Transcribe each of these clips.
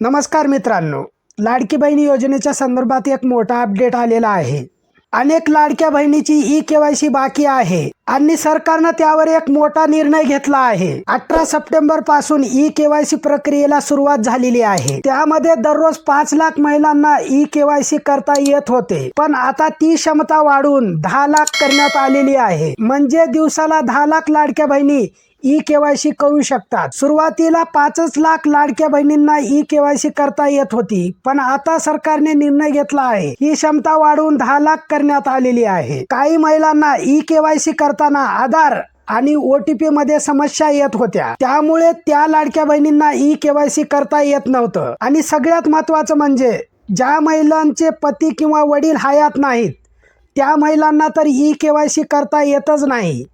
नमस्कार मित्रांनो लाडकी बहिणी योजनेच्या संदर्भात एक मोठा अपडेट आलेला आहे. अनेक लाडक्या बहिणीची ई केवायसी बाकी आहे आणि सरकारनं त्यावर एक मोठा निर्णय घेतला आहे. अठरा सप्टेंबरपासून ई केवायसी प्रक्रियेला सुरुवात झालेली आहे. त्यामध्ये दररोज पाच लाख महिलांना ई केवायसी करता येत होते. पण आता ती क्षमता वाढून दहा लाख करण्यात आलेली आहे. म्हणजे दिवसाला दहा लाख लाडक्या बहिणी ई केवायसी करू शकतात. सुरुवातीला पाचच लाख लाडक्या बहिणींना ई केवायसी करता येत होती पण आता सरकारने निर्णय घेतला आहे. ही क्षमता वाढवून दहा लाख करण्यात आलेली आहे. काही महिलांना ई केवायसी करताना आधार आणि ओटीपी मध्ये समस्या येत होत्या. त्यामुळे त्या लाडक्या बहिणींना ई केवायसी करता येत नव्हतं. आणि सगळ्यात महत्वाचं म्हणजे ज्या महिलांचे पती किंवा वडील हयात नाहीत त्या महिलांना तर ई केवायसी करता येतच नाही.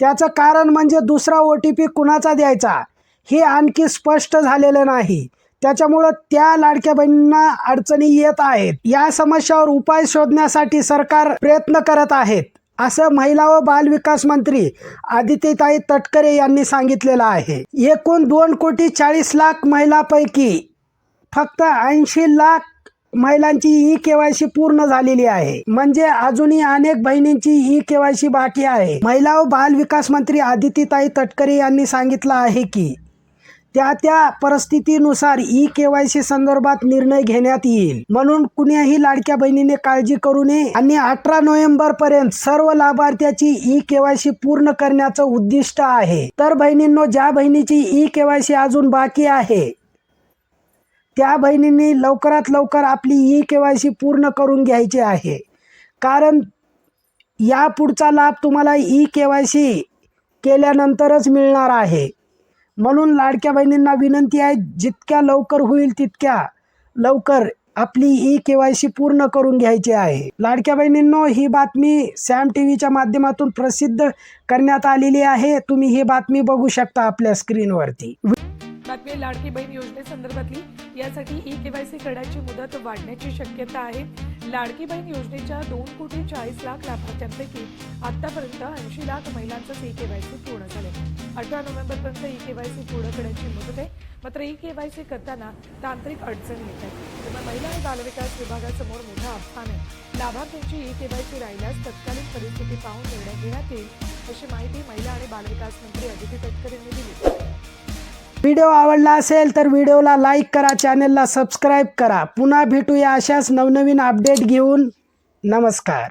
त्याचं कारण म्हणजे दुसरा ओ टी पी कुणाचा द्यायचा? हे आणखी स्पष्ट झालेलं नाही. त्याच्यामुळं त्या लाडक्या बहिणींना अडचणी येत आहेत. या समस्यावर उपाय शोधण्यासाठी सरकार प्रयत्न करत आहेत असं महिला व बाल विकास मंत्री आदित्यताई तटकरे यांनी सांगितलेलं आहे. एकूण दोन कोटी चाळीस लाख महिलापैकी फक्त ऐंशी लाख महिलांची ई केवायसी पूर्ण झालेली आहे. म्हणजे अजूनही अनेक बहिणींची ई केवायसी बाकी आहे. महिला व बाल विकास मंत्री आदित्यताई तटकरे यांनी सांगितलं आहे की त्या त्या परिस्थितीनुसार ई केवायसी संदर्भात निर्णय घेण्यात येईल. म्हणून कुण्याही लाडक्या बहिणीने काळजी करू नये आणि अठरा नोव्हेंबर पर्यंत सर्व लाभार्थ्याची ई केवायसी पूर्ण करण्याचं उद्दिष्ट आहे. तर बहिणींनो ज्या बहिणीची ई केवायसी अजून बाकी आहे त्या बहिणींनी लवकरात लवकर आपली ई के वाय सी पूर्ण करून घ्यायची आहे. कारण या पुढचा लाभ तुम्हाला ई के वाय सी केल्यानंतरच मिळणार आहे. म्हणून लाडक्या बहिणींना विनंती आहे जितक्या लवकर होईल तितक्या लवकर आपली ई के वाय सी पूर्ण करून घ्यायची आहे. लाडक्या बहिणींनो ही बातमी सॅम टी व्हीच्या माध्यमातून प्रसिद्ध करण्यात आलेली आहे. तुम्ही ही बातमी बघू शकता आपल्या स्क्रीनवरती. बातमी लाडकी बहीण योजनेसंदर्भातली यासाठी ई केवायसी करण्याची मुदत वाढण्याची शक्यता आहे. लाडकी बहीण योजनेच्या दोन कोटी चाळीस लाख लाभार्थ्यांपैकी आतापर्यंत ऐंशी लाख महिलांचंच ई केवायसी पूर्ण झाले अठरा नोव्हेंबरपर्यंत ई केवायसी पूर्ण करण्याची मुदत आहे. मात्र ई केवायसी करताना तांत्रिक अडचणी येत आहेत. त्यामुळे महिला आणि बालविकास विभागासमोर मोठं आव्हान आहे. लाभार्थ्यांची ई केवायसी राहिल्यास तत्कालीन परिस्थिती पाहून निर्णय घेण्यात येईल अशी माहिती महिला आणि बालविकास मंत्री अदिती तटकर यांनी दिली. व्हिडिओ आवडला असेल तर व्हिडिओला लाईक करा चॅनलला सबस्क्राईब करा. पुन्हा भेटूया अशाच नवनवीन अपडेट घेऊन. नमस्कार.